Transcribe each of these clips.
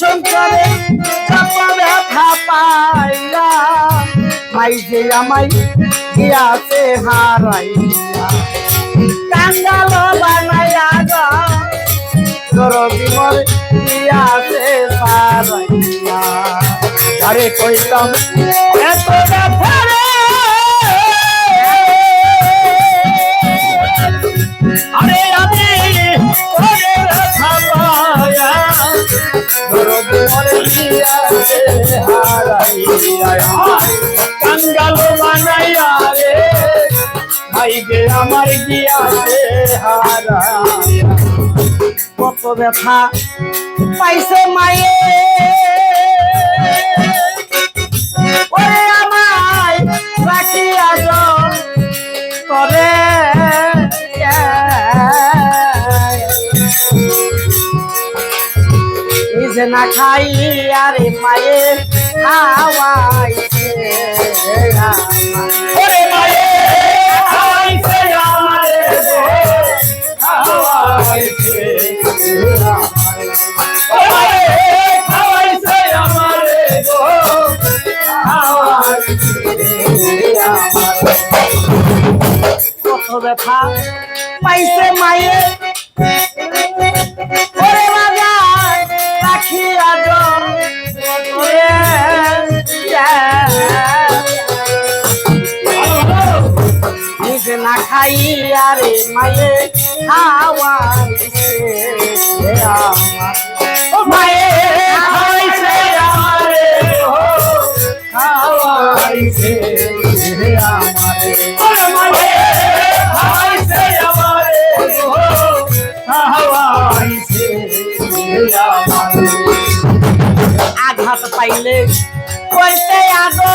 সংসারে চাপা ব্যথা পাইলা। মাই যে আমায় গিয়াছে হারাইলা কাঙ্গাল বানাইয়া গো, তোর বিমল গিয়াছে আরে কইতাম, এত ভাই গে আমার হারাইয়া কত ব্যথা পাইছে মায়ে। ওরে আমায় রাখিয়া করে নিজে না খাই আরে মায়ে খাওয়াইছে। ওরে মায়ে। ব্যথা পাইছে মায়ে। ওরে জন নিজে না খাই আরে মায়ে খাওয়াইছে আমার ও মায়ে খাওয়াইছে আমারে ও খাওয়াইছে আমারে ওরে মায়ে খাওয়াইছে আমারে ও খাওয়াইছে আমারে আঘাত পাইলে কইতে আগো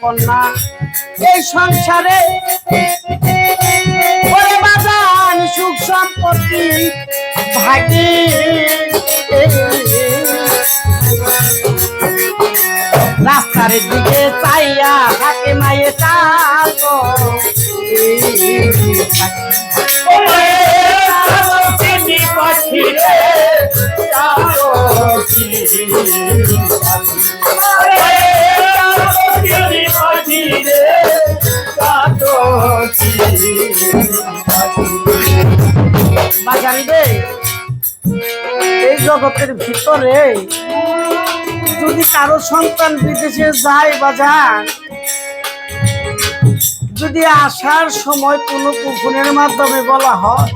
কন্যা এই সংসারে সুখ সম্পত্তি ভাগি রাস্তার দিকে চাইয়া থাকে মায়ে বাজান রে এই জগতের ভিতরে যদি কারও সন্তান বিদেশে যায় বাজান যদি আসার সময় কোনো কুকুনের মাধ্যমে বলা হয়,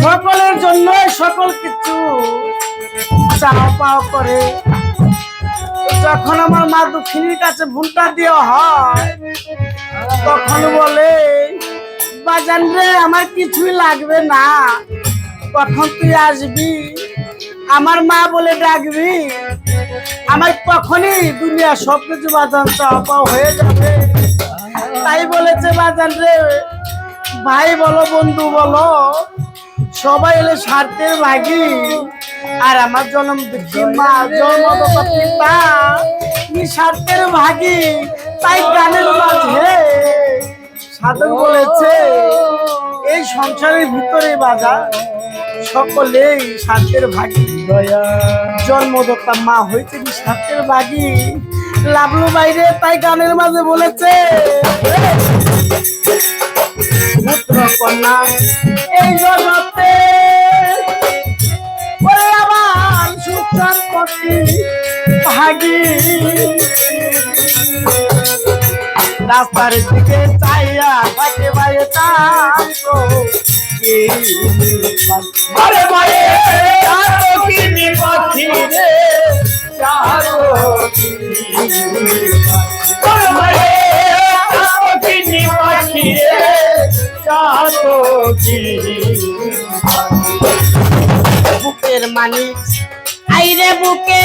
সকলের জন্য সকল কিছু চাও পাও করে। যখন আমার মা দক্ষিণীর কাছে ভুলটা দেওয়া হয়, তখন বলে বাজান রে, আমার কিছুই লাগবে না। কখন তুই আসবি? আমার মা বলে ডাকবি। আমার কখনই দুনিয়া সব কিছু বাজান পাওয়া হয়ে যাবে। তাই বলেছে বাজান রে, ভাই বলো, বন্ধু বলো, সবাই এলে স্বার্থের ভাগি আর আমার জন্ম দুঃখী মা জন্মদাতা পিতা ভাগি, তাই গানের মাঝে সাধন বলেছে এই সংসারের ভিতরে বাজা সকলেই স্বার্থের ভাগি। জন্মদত্তা মা হয়েছে স্বার্থের ভাগি? লাভলু বাইরে তাই গানের মাঝে বলেছে পুত্র কন্যা এই জগতে ভাগি। রাস্তার দিকে চাইয়া থাকে আরে মায়ে চারো কিনি পাখি রে কিনি পাখি। রে বুকের মানি আইরে বুকে।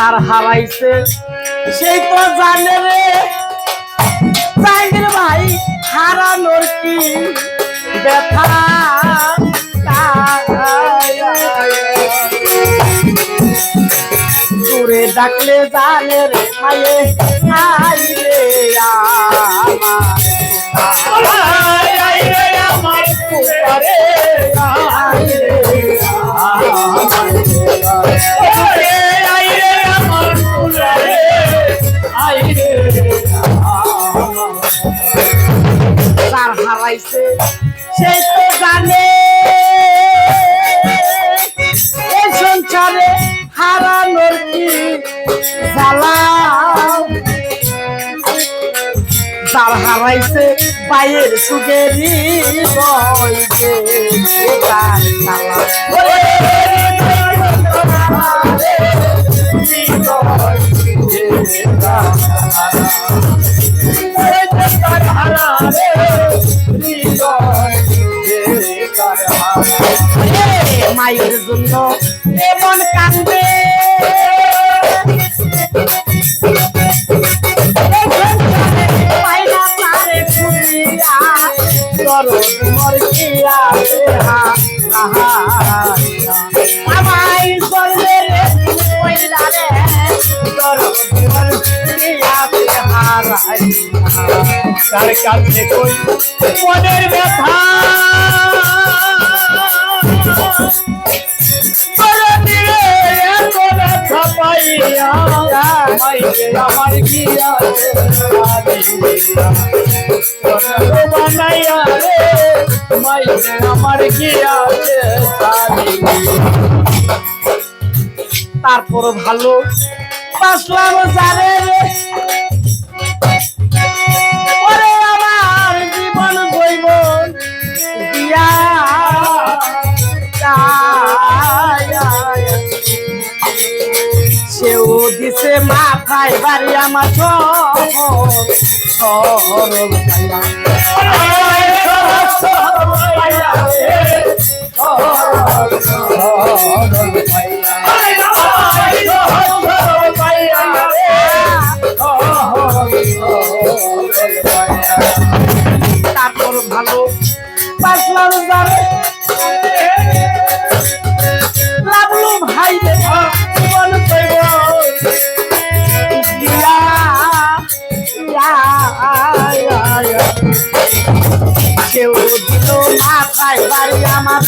যার হারাইছে। সেই তো জানে রে। জাহাঙ্গীর ভাই হারানোর কি ডাকলে জানে রে মায়ে আই রে আমার। সে তো জানে এই সংসারে হারানোর কি যার হারাইছে পায়ের সুগেরি তার জ্বালা। মায়ের জন্য এমন কান্দে। আমায় করলে রে কইরা রে, দরদ মোর তার কাছে কই আমার গিয়া বানাইয়া রে। মাইকে আমার গিয়া তারপর ভালো বাসলাম জানে দিছে মাথায় বাড়ি আমার সরল তারপর ভালো বাসলাম জানে কেউ দিল মাথায় বাড়ি আমার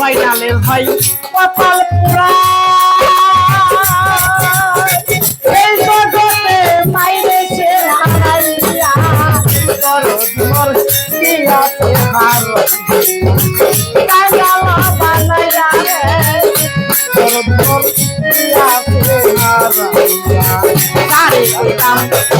ফাইনালের ভাই কপাল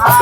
হা